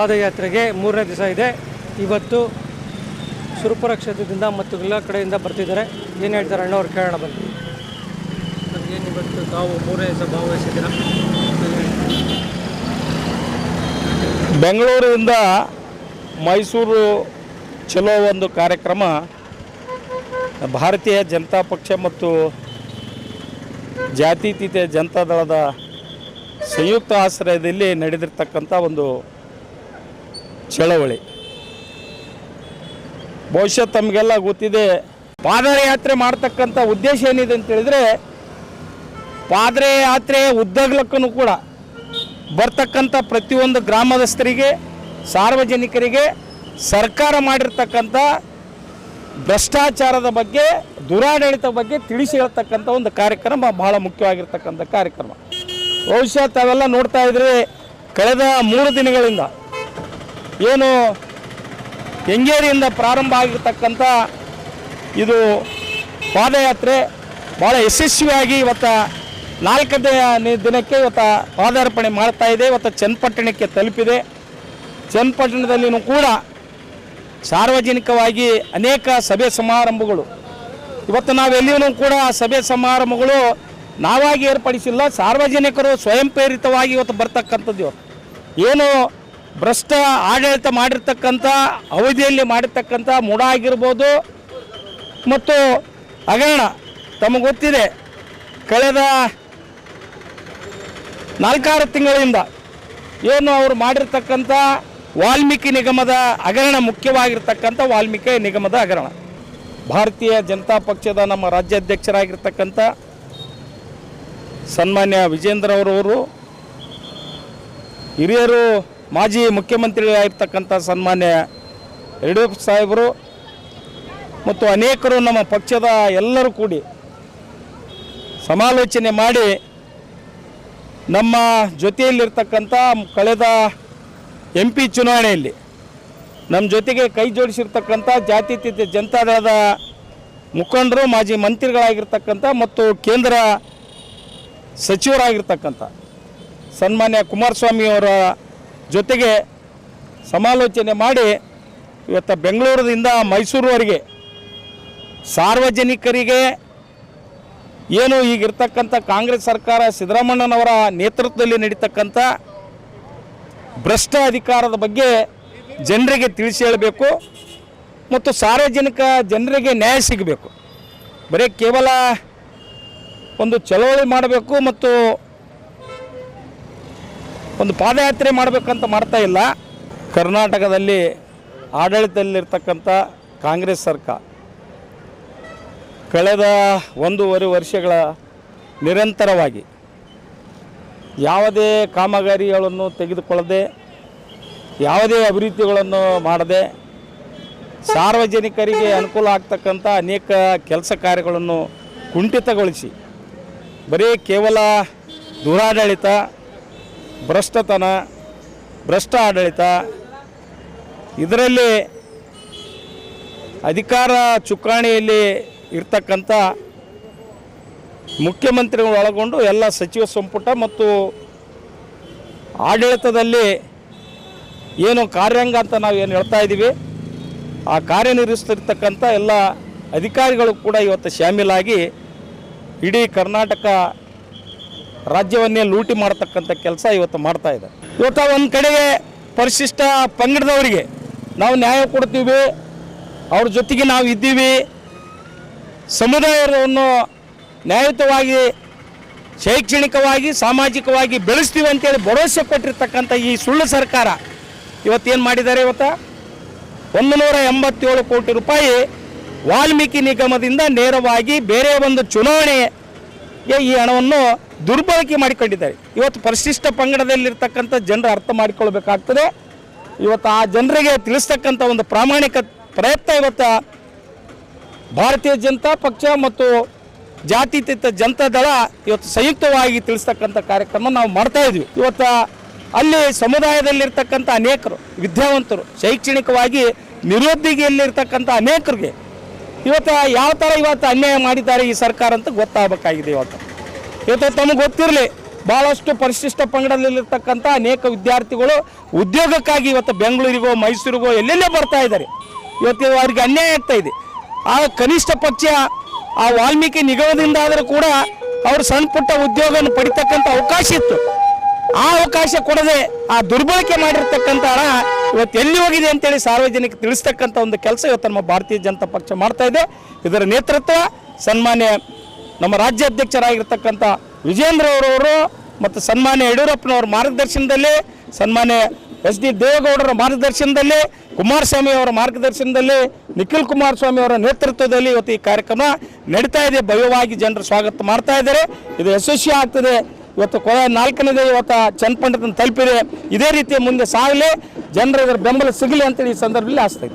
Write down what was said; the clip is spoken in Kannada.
ಪಾದಯಾತ್ರೆಗೆ ಮೂರನೇ ದಿವಸ ಇದೆ. ಇವತ್ತು ಸುರಪುರ ಕ್ಷೇತ್ರದಿಂದ ಮತ್ತು ಎಲ್ಲ ಕಡೆಯಿಂದ ಬರ್ತಿದ್ದಾರೆ. ಏನು ಹೇಳ್ತಾರೆ ಅಣ್ಣವ್ರು? ಕೇಳೋಣ ಬಂದು ಏನು ಇವತ್ತು ತಾವು ಮೂರನೇ ದಿವಸ ಬೆಂಗಳೂರಿಂದ ಮೈಸೂರು ಚಲೋ ಒಂದು ಕಾರ್ಯಕ್ರಮ. ಭಾರತೀಯ ಜನತಾ ಪಕ್ಷ ಮತ್ತು ಜಾತ್ಯತೀತ ಜನತಾದಳದ ಸಂಯುಕ್ತ ಆಶ್ರಯದಲ್ಲಿ ನಡೆದಿರ್ತಕ್ಕಂಥ ಒಂದು ಚಳವಳಿ. ಬಹುಶಃ ತಮಗೆಲ್ಲ ಗೊತ್ತಿದೆ, ಪಾದಯಾತ್ರೆ ಮಾಡ್ತಕ್ಕಂಥ ಉದ್ದೇಶ ಏನಿದೆ ಅಂತ ಹೇಳಿದ್ರೆ ಪಾದಯಾತ್ರೆ ಉದ್ದಗ್ಲಕ್ಕೂ ಕೂಡ ಬರ್ತಕ್ಕಂಥ ಪ್ರತಿಯೊಂದು ಗ್ರಾಮದಸ್ಥರಿಗೆ ಸಾರ್ವಜನಿಕರಿಗೆ ಸರ್ಕಾರ ಮಾಡಿರ್ತಕ್ಕಂಥ ಭ್ರಷ್ಟಾಚಾರದ ಬಗ್ಗೆ, ದುರಾಡಳಿತ ಬಗ್ಗೆ ತಿಳಿಸಿ ಹೇಳ್ತಕ್ಕಂಥ ಒಂದು ಕಾರ್ಯಕ್ರಮ ಬಹಳ ಮುಖ್ಯವಾಗಿರ್ತಕ್ಕಂಥ ಕಾರ್ಯಕ್ರಮ. ಬಹುಶಃ ತಾವೆಲ್ಲ ನೋಡ್ತಾ ಇದ್ರೆ, ಕಳೆದ ಮೂರು ದಿನಗಳಿಂದ ಏನು ಹೆಂಗೇರಿಯಿಂದ ಪ್ರಾರಂಭ ಆಗಿರ್ತಕ್ಕಂಥ ಇದು ಪಾದಯಾತ್ರೆ ಭಾಳ ಯಶಸ್ವಿಯಾಗಿ ಇವತ್ತು ನಾಲ್ಕನೇ ದಿನಕ್ಕೆ ಇವತ್ತು ಪಾದಾರ್ಪಣೆ ಮಾಡ್ತಾ ಇದೆ. ಇವತ್ತು ಚನ್ನಪಟ್ಟಣಕ್ಕೆ ತಲುಪಿದೆ. ಚನ್ನಪಟ್ಟಣದಲ್ಲಿನೂ ಕೂಡ ಸಾರ್ವಜನಿಕವಾಗಿ ಅನೇಕ ಸಭೆ ಸಮಾರಂಭಗಳು. ಇವತ್ತು ನಾವೆಲ್ಲಿಯೂ ಕೂಡ ಸಭೆ ಸಮಾರಂಭಗಳು ನಾವಾಗಿ ಏರ್ಪಡಿಸಿಲ್ಲ. ಸಾರ್ವಜನಿಕರು ಸ್ವಯಂ ಪ್ರೇರಿತವಾಗಿ ಇವತ್ತು ಬರ್ತಕ್ಕಂಥದ್ದು. ಏನು ಭ್ರಷ್ಟ ಆಡಳಿತ ಮಾಡಿರ್ತಕ್ಕಂಥ, ಅವಧಿಯಲ್ಲಿ ಮಾಡಿರ್ತಕ್ಕಂಥ ಮುಡ ಆಗಿರ್ಬೋದು. ಮತ್ತು ಹಗರಣ, ತಮಗೆ ಗೊತ್ತಿದೆ, ಕಳೆದ ನಾಲ್ಕಾರು ತಿಂಗಳಿಂದ ಏನು ಅವರು ಮಾಡಿರ್ತಕ್ಕಂಥ ವಾಲ್ಮೀಕಿ ನಿಗಮದ ಹಗರಣ ಮುಖ್ಯವಾಗಿರ್ತಕ್ಕಂಥ ವಾಲ್ಮೀಕಿ ನಿಗಮದ ಹಗರಣ. ಭಾರತೀಯ ಜನತಾ ಪಕ್ಷದ ನಮ್ಮ ರಾಜ್ಯಾಧ್ಯಕ್ಷರಾಗಿರ್ತಕ್ಕಂಥ ಸನ್ಮಾನ್ಯ ವಿಜೇಂದ್ರ ಅವರವರು, ಹಿರಿಯರು ಮಾಜಿ ಮುಖ್ಯಮಂತ್ರಿಯಾಗಿರ್ತಕ್ಕಂಥ ಸನ್ಮಾನ್ಯ ಯಡಿಯೂರಪ್ಪ ಸಾಹೇಬರು ಮತ್ತು ಅನೇಕರು ನಮ್ಮ ಪಕ್ಷದ ಎಲ್ಲರೂ ಕೂಡಿ ಸಮಾಲೋಚನೆ ಮಾಡಿ ನಮ್ಮ ಜೊತೆಯಲ್ಲಿರ್ತಕ್ಕಂಥ ಕಳೆದ ಎಂ ಪಿ ಚುನಾವಣೆಯಲ್ಲಿ ನಮ್ಮ ಜೊತೆಗೆ ಕೈ ಜೋಡಿಸಿರ್ತಕ್ಕಂಥ ಜಾತ್ಯತೀತ ಜನತಾದಳದ ಮುಖಂಡರು, ಮಾಜಿ ಮಂತ್ರಿಗಳಾಗಿರ್ತಕ್ಕಂಥ ಮತ್ತು ಕೇಂದ್ರ ಸಚಿವರಾಗಿರ್ತಕ್ಕಂಥ ಸನ್ಮಾನ್ಯ ಕುಮಾರಸ್ವಾಮಿ ಅವರ ಜೊತೆಗೆ ಸಮಾಲೋಚನೆ ಮಾಡಿ ಇವತ್ತು ಬೆಂಗಳೂರಿನಿಂದ ಮೈಸೂರುವರೆಗೆ ಸಾರ್ವಜನಿಕರಿಗೆ ಏನು ಈಗಿರ್ತಕ್ಕಂಥ ಕಾಂಗ್ರೆಸ್ ಸರ್ಕಾರ ಸಿದ್ದರಾಮಣ್ಣನವರ ನೇತೃತ್ವದಲ್ಲಿ ನಡೀತಕ್ಕಂಥ ಭ್ರಷ್ಟ ಅಧಿಕಾರದ ಬಗ್ಗೆ ಜನರಿಗೆ ತಿಳಿಸಿ ಹೇಳಬೇಕು ಮತ್ತು ಸಾರ್ವಜನಿಕ ಜನರಿಗೆ ನ್ಯಾಯ ಸಿಗಬೇಕು. ಬರೀ ಕೇವಲ ಒಂದು ಚಳವಳಿ ಮಾಡಬೇಕು ಮತ್ತು ಒಂದು ಪಾದಯಾತ್ರೆ ಮಾಡಬೇಕಂತ ಮಾಡ್ತಾ ಇಲ್ಲ. ಕರ್ನಾಟಕದಲ್ಲಿ ಆಡಳಿತದಲ್ಲಿರ್ತಕ್ಕಂಥ ಕಾಂಗ್ರೆಸ್ ಸರ್ಕಾರ ಕಳೆದ ಒಂದೂವರೆ ವರ್ಷಗಳ ನಿರಂತರವಾಗಿ ಯಾವುದೇ ಕಾಮಗಾರಿಗಳನ್ನು ತೆಗೆದುಕೊಳ್ಳದೆ, ಯಾವುದೇ ಅಭಿವೃದ್ಧಿಗಳನ್ನು ಮಾಡದೆ, ಸಾರ್ವಜನಿಕರಿಗೆ ಅನುಕೂಲ ಆಗ್ತಕ್ಕಂಥ ಅನೇಕ ಕೆಲಸ ಕಾರ್ಯಗಳನ್ನು ಕುಂಠಿತಗೊಳಿಸಿ, ಬರೀ ಕೇವಲ ದುರಾಡಳಿತ ಭ್ರಷ್ಟತನ ಭ್ರಷ್ಟ ಆಡಳಿತ ಇದರಲ್ಲಿ ಅಧಿಕಾರ ಚುಕ್ಕಾಣಿಯಲ್ಲಿ ಇರ್ತಕ್ಕಂಥ ಮುಖ್ಯಮಂತ್ರಿಗಳು ಒಳಗೊಂಡು ಎಲ್ಲ ಸಚಿವ ಸಂಪುಟ ಮತ್ತು ಆಡಳಿತದಲ್ಲಿ ಏನು ಕಾರ್ಯಾಂಗ ಅಂತ ನಾವು ಏನು ಹೇಳ್ತಾ ಇದ್ದೀವಿ, ಆ ಕಾರ್ಯನಿರ್ವಹಿಸ್ತಿರ್ತಕ್ಕಂಥ ಎಲ್ಲ ಅಧಿಕಾರಿಗಳು ಕೂಡ ಇವತ್ತು ಶಾಮೀಲಾಗಿ ಇಡೀ ಕರ್ನಾಟಕ ರಾಜ್ಯವನ್ನೇ ಲೂಟಿ ಮಾಡ್ತಕ್ಕಂಥ ಕೆಲಸ ಇವತ್ತು ಮಾಡ್ತಾ ಇದೆ. ಇವತ್ತು ಒಂದು ಕಡೆಗೆ ಪರಿಶಿಷ್ಟ ಪಂಗಡದವರಿಗೆ ನಾವು ನ್ಯಾಯ ಕೊಡ್ತೀವಿ, ಅವ್ರ ಜೊತೆಗೆ ನಾವು ಇದ್ದೀವಿ. ಸಮುದಾಯವನ್ನು ನ್ಯಾಯಯುತವಾಗಿ, ಶೈಕ್ಷಣಿಕವಾಗಿ, ಸಾಮಾಜಿಕವಾಗಿ ಬೆಳೆಸ್ತೀವಿ ಅಂತೇಳಿ ಭರವಸೆ ಕೊಟ್ಟಿರ್ತಕ್ಕಂಥ ಈ ಸುಳ್ಳು ಸರ್ಕಾರ ಇವತ್ತೇನು ಮಾಡಿದ್ದಾರೆ ಇವತ್ತು? ಒಂದುನೂರ ಎಂಬತ್ತೇಳು ಕೋಟಿ ರೂಪಾಯಿ ವಾಲ್ಮೀಕಿ ನಿಗಮದಿಂದ ನೇರವಾಗಿ ಬೇರೆ ಒಂದು ಚುನಾವಣೆಗೆ ಈ ಹಣವನ್ನು ದುರ್ಬಳಕೆ ಮಾಡಿಕೊಂಡಿದ್ದಾರೆ. ಇವತ್ತು ಪರಿಶಿಷ್ಟ ಪಂಗಡದಲ್ಲಿರ್ತಕ್ಕಂಥ ಜನರು ಅರ್ಥ ಮಾಡಿಕೊಳ್ಬೇಕಾಗ್ತದೆ. ಇವತ್ತು ಆ ಜನರಿಗೆ ತಿಳಿಸ್ತಕ್ಕಂಥ ಒಂದು ಪ್ರಾಮಾಣಿಕ ಪ್ರಯತ್ನ ಇವತ್ತು ಭಾರತೀಯ ಜನತಾ ಪಕ್ಷ ಮತ್ತು ಜಾತ್ಯತೀತ ಜನತಾ ದಳ ಇವತ್ತು ಸಂಯುಕ್ತವಾಗಿ ತಿಳಿಸ್ತಕ್ಕಂಥ ಕಾರ್ಯಕ್ರಮ ನಾವು ಮಾಡ್ತಾ ಇದ್ವಿ. ಇವತ್ತು ಅಲ್ಲಿ ಸಮುದಾಯದಲ್ಲಿರ್ತಕ್ಕಂಥ ಅನೇಕರು, ವಿದ್ಯಾವಂತರು, ಶೈಕ್ಷಣಿಕವಾಗಿ ನಿರುದ್ಯೋಗಿಯಲ್ಲಿರ್ತಕ್ಕಂಥ ಅನೇಕರಿಗೆ ಇವತ್ತು ಯಾವ ಥರ ಇವತ್ತು ಅನ್ಯಾಯ ಮಾಡಿದ್ದಾರೆ ಈ ಸರ್ಕಾರ ಅಂತ ಗೊತ್ತಾಗಬೇಕಾಗಿದೆ ಇವತ್ತು. ಇವತ್ತು ತಮಗೆ ಗೊತ್ತಿರಲಿ ಭಾಳಷ್ಟು ಪರಿಶಿಷ್ಟ ಪಂಗಡದಲ್ಲಿರ್ತಕ್ಕಂಥ ಅನೇಕ ವಿದ್ಯಾರ್ಥಿಗಳು ಉದ್ಯೋಗಕ್ಕಾಗಿ ಇವತ್ತು ಬೆಂಗಳೂರಿಗೋ, ಮೈಸೂರಿಗೋ ಎಲ್ಲೆಲ್ಲೇ ಬರ್ತಾ ಇದ್ದಾರೆ. ಇವತ್ತು ಇದು ಅವ್ರಿಗೆ ಅನ್ಯಾಯ ಆಗ್ತಾ ಇದೆ. ಆ ಕನಿಷ್ಠ ಪಕ್ಷ, ಆ ವಾಲ್ಮೀಕಿ ನಿಗಮದಿಂದ ಆದರೂ ಕೂಡ ಅವರು ಸಣ್ಣ ಪುಟ್ಟ ಉದ್ಯೋಗವನ್ನು ಪಡಿತಕ್ಕಂಥ ಅವಕಾಶ ಇತ್ತು. ಆ ಅವಕಾಶ ಕೊಡದೆ, ಆ ದುರ್ಬಳಕೆ ಮಾಡಿರ್ತಕ್ಕಂಥ ಹಣ ಇವತ್ತು ಎಲ್ಲಿ ಹೋಗಿದೆ ಅಂತೇಳಿ ಸಾರ್ವಜನಿಕ ತಿಳಿಸ್ತಕ್ಕಂಥ ಒಂದು ಕೆಲಸ ಇವತ್ತು ನಮ್ಮ ಭಾರತೀಯ ಜನತಾ ಪಕ್ಷ ಮಾಡ್ತಾ ಇದೆ. ಇದರ ನೇತೃತ್ವ ಸನ್ಮಾನ್ಯ ನಮ್ಮ ರಾಜ್ಯಾಧ್ಯಕ್ಷರಾಗಿರ್ತಕ್ಕಂಥ ವಿಜೇಂದ್ರ ಅವರವರು ಮತ್ತು ಸನ್ಮಾನ್ಯ ಯಡಿಯೂರಪ್ಪನವರ ಮಾರ್ಗದರ್ಶನದಲ್ಲಿ, ಸನ್ಮಾನ್ಯ ಎಸ್ ಡಿ ದೇವೇಗೌಡರ ಮಾರ್ಗದರ್ಶನದಲ್ಲಿ, ಕುಮಾರಸ್ವಾಮಿ ಅವರ ಮಾರ್ಗದರ್ಶನದಲ್ಲಿ, ನಿಖಿಲ್ ಕುಮಾರಸ್ವಾಮಿ ಅವರ ನೇತೃತ್ವದಲ್ಲಿ ಇವತ್ತು ಈ ಕಾರ್ಯಕ್ರಮ ನಡೀತಾ ಇದೆ. ಭವ್ಯವಾಗಿ ಜನರು ಸ್ವಾಗತ ಮಾಡ್ತಾ ಇದ್ದಾರೆ. ಇದು ಯಶಸ್ವಿ ಆಗ್ತದೆ. ಇವತ್ತು ಕೊಳ ನಾಲ್ಕನೇದೇ ಇವತ್ತು ಚನ್ನಪಂಡಿತನ ತಲುಪಿದೆ. ಇದೇ ರೀತಿ ಮುಂದೆ ಸಾಗಲಿ. ಜನರ ಇದರ ಬೆಂಬಲ ಸಿಗಲಿ ಅಂತೇಳಿ ಈ ಸಂದರ್ಭದಲ್ಲಿ ಆಸ್ತಾ